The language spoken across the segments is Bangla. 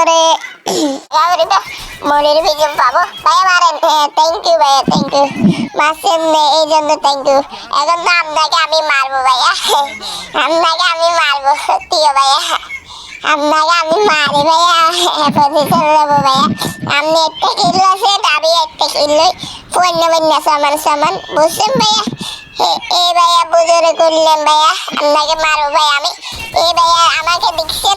করে। রাউরিদা মনের ভিডিও পাবো। ভাই, আমার থ্যাংক ইউ ভাইয়া থ্যাংক ইউ মাসেম এই জন্য থ্যাংক ইউ এখন তো আপনাকে আমি মারবো, ভাইয়া। আপনাকে আমি মারবো সত্যিও ভাইয়া। আপনাকে আমি মারি, ভাইয়া। পজিশন নেব ভাইয়া। আপনি একটা কিলো আছেন আমি একটা কিলোই পণ্য পণ্য সমান সমান। বুঝলেন, ভাইয়া? এই ভাইয়া বুঝরে করলেন, ভাইয়া। আপনাকে মারবো, ভাই, আমি। এই ভাইয়া, আমাকে দেখছেন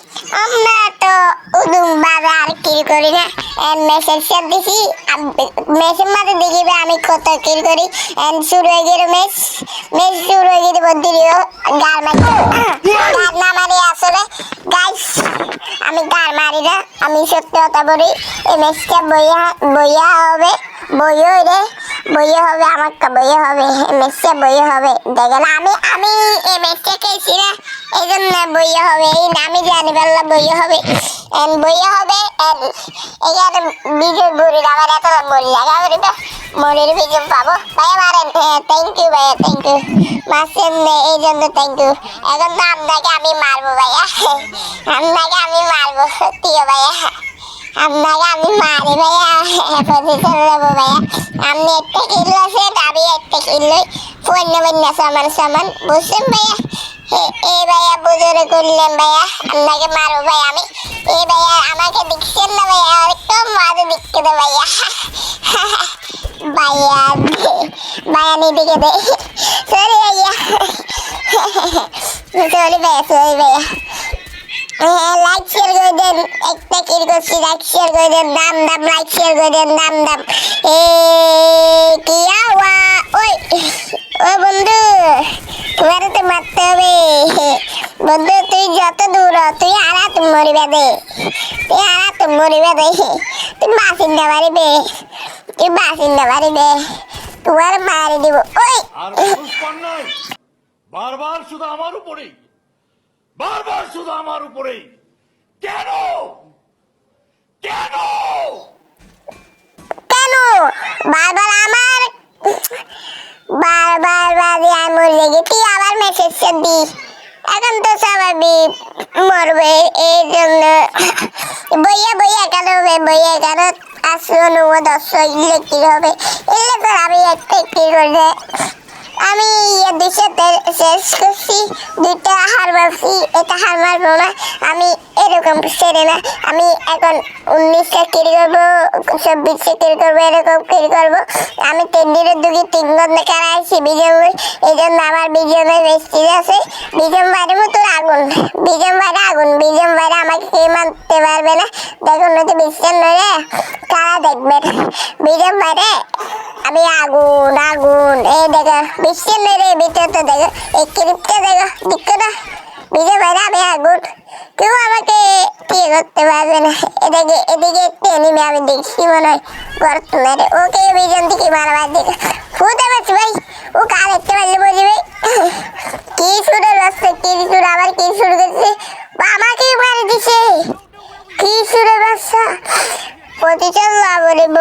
আমরা তো উদুম বাজার কিল করি না। মেসেজ সব দিছি। মেসের মাঝে দেখিবে আমি কত কিল করি। শুরু হয়ে গেল মেস। মেস শুরু হয়ে গেলে বদিরিও গার মারি। গার না মারি আসলে। গাইস আমি গার মারি না। আমি সত্যি কথা বলি এই মেসটা বইয়া বইয়া হবে। বইও রে বইয়া হবে আমার কা বইয়া হবে। মেসটা বইয়া হবে। দেখেন আমি আমি এই খেয়েছি না। এই জন্য বইয়া হবে, এই নামই জানি পারলাম বইয়া হবে। এন্ড বইয়া হবে এন্ড এখানে বিজয় বুড়ির আমার এত বলি লাগা করিব মরির বিজয় পাবো। ভাইয়া মারেন থ্যাংক ইউ ভাইয়া থ্যাংক ইউ মারছেন এই জন্য থ্যাংক ইউ এখন তো আপনাকে আমি মারবো ভাইয়া। আপনাকে আমি মারবো, সত্যিও ভাইয়া। আপনাকে আমি মারি ভাইয়া পজিশন নেব ভাইয়া। আপনি একটা কিলো আছে আমি একটা কিলোই পণ্য বন্য সামান সামান। বুঝছেন ভাইয়া? এই ভাইয়া বুঝরে করলেন ভাইয়া, আপনাকে মারবো ভাই আমি। এই ভাইয়া আমাকে দেখছেন না ভাইয়া একটু মাঝে দেখতে দে ভাইয়া। ভাইয়া ভাইয়া নিদিকে দে। সরি ভাইয়া। সরি ভাইয়া সরি ভাইয়া। লাইক শেয়ার করে দেন, একটা করছি লাইক শেয়ার করে দেন, দাম দাম লাইক শেয়ার করে দেন, দাম দাম। এ কি আওয়া ওই ও বন্ধু তোমার তো মারতে হবে বন্ধু তুই যত দূর হ, তুই আরা তুমি মরিবে দে তুই আরা তুমি মরিবে দে তুই বাসিন্দা মারিবে তুই বাসিন্দা মারিবে তোমার মারি দিব। ওই! বারবার শুধু আমার উপরেই। বারবার শুধু আমার উপরেই। কেন? কেন? কেন? বারবার আমার বারবার বাজে আমি মরে গেছি তুই আবার মেসেজ দি এখন তো স্বাভাবিক, মরবে এই জন্য বইয়া বইয়া কেন হবে, বইয়া কেন? আসলো নব দশ ইলেকট্রিক হবে। এলে তো আমি একটা একটি করে আমি ইয়ে শেষ করছি, দুইটা হার মারছি এটা হার মারবো না, আমি এরকম সেরে না। আমি এখন উনিশটা কিরি করব চব্বিশটা কিরি করব, এরকম কিরি করব। আমি তেন্ডিরের দুটি তিন ঘণ্টা কারা আছি বিজন এই জন্য আমার বিজনের বেশি আছে। বিজন বাইরে মতো আগুন বিজন বাইরে আগুন বিজন বাইরে আমাকে কে মানতে পারবে না। দেখুন নয়তো বিশ্বাস নয় কারা দেখবেন? বিজন বাইরে আমি আগুন আগুন দেখো বিশ্বের ভিতরে তো দেখো এই ক্লিপটা দেখো বিজয় ভাইরা আমি আগুন কেউ আমাকে কি করতে পারবে না। এদিকে এদিকে একটা এনিমে আমি দেখছি মনে হয়। গর্ত মেরে ওকে বিজন থেকে মারাবার দেখো ফুটে পাচ্ছি ভাই। ও কার দেখতে পারলে বুঝি ভাই কি শুরু রাস্তা কি শুরু আবার কি শুরু করছে? বা আমাকে মারি দিছে। কি শুরু বাচ্চা প্রতিশোধ লাভ নেব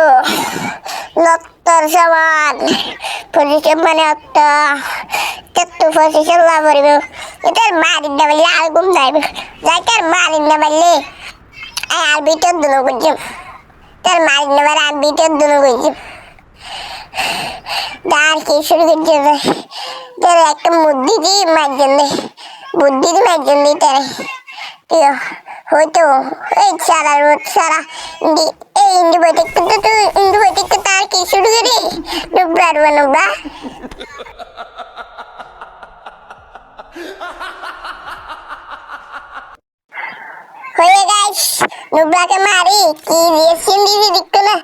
নত্তর সমান। মানে একটা বুদ্ধি দিয়ে মারজন দে বুদ্ধি দিয়ে মারজন দিই তারে। হয়তো এই সারা রোদ সারা ఇంటిపోతే ఇంటిపోతే తాకి సుడుగురి నువ్వు అడువ నువ్వా হয়ে গাইস নুব্রাকে মারি কি দিয়েছেন দিদি দেখতে না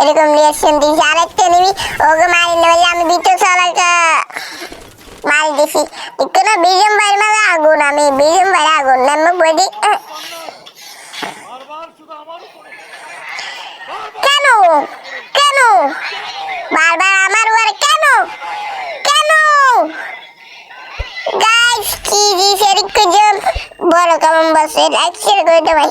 এরকম রিয়েকশন দিয়েছি আরেকটা নিবি ওকে মারি না আমি দিতে চালাকা மாறிடுச்சு இத்தனை பீஜம் வருமா ஆகும் நாம பீஜம் வர ஆகும் நம்ம কেন? কেন? বারবার আমার উপরে কেন? কেন? গাইস কি জিনিস এর বড় কেমন বসে লাইক শেয়ার করে দেবাই